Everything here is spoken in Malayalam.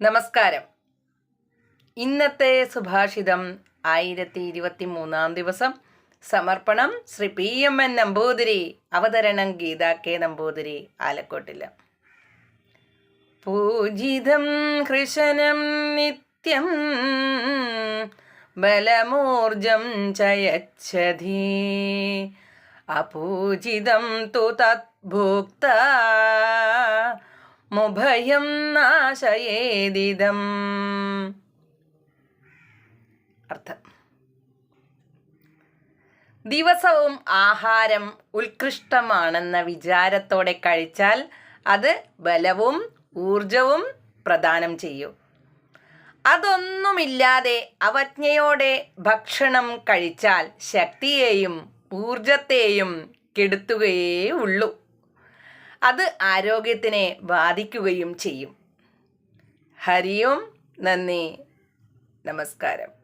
നമസ്കാരം. ഇന്നത്തെ സുഭാഷിതം ആയിരത്തി ഇരുപത്തി മൂന്നാം ദിവസം. സമർപ്പണം Shri P M N Namboothiri അവതരണം ഗീത കെ നമ്പൂതിരി ആലക്കോട്ടില്ല പൂജിതം കൃഷനം നിത്യം ബലമൂർജം ചയച്ഛതി അപൂജിതം തു മുഭയം നാശയേദിതം അർത്ഥം ദിവസവും ആഹാരം ഉത്കൃഷ്ടമാണെന്ന വിചാരത്തോടെ കഴിച്ചാൽ അത് ബലവും ഊർജവും പ്രദാനം ചെയ്യും. അതൊന്നുമില്ലാതെ അവജ്ഞയോടെ ഭക്ഷണം കഴിച്ചാൽ ശക്തിയെയും ഊർജത്തെയും കെടുത്തുകയേ ഉള്ളൂ. അത് ആരോഗ്യത്തിനെ ബാധിക്കുകയും ചെയ്യും. ഹരിയും നന്ദി. നമസ്കാരം.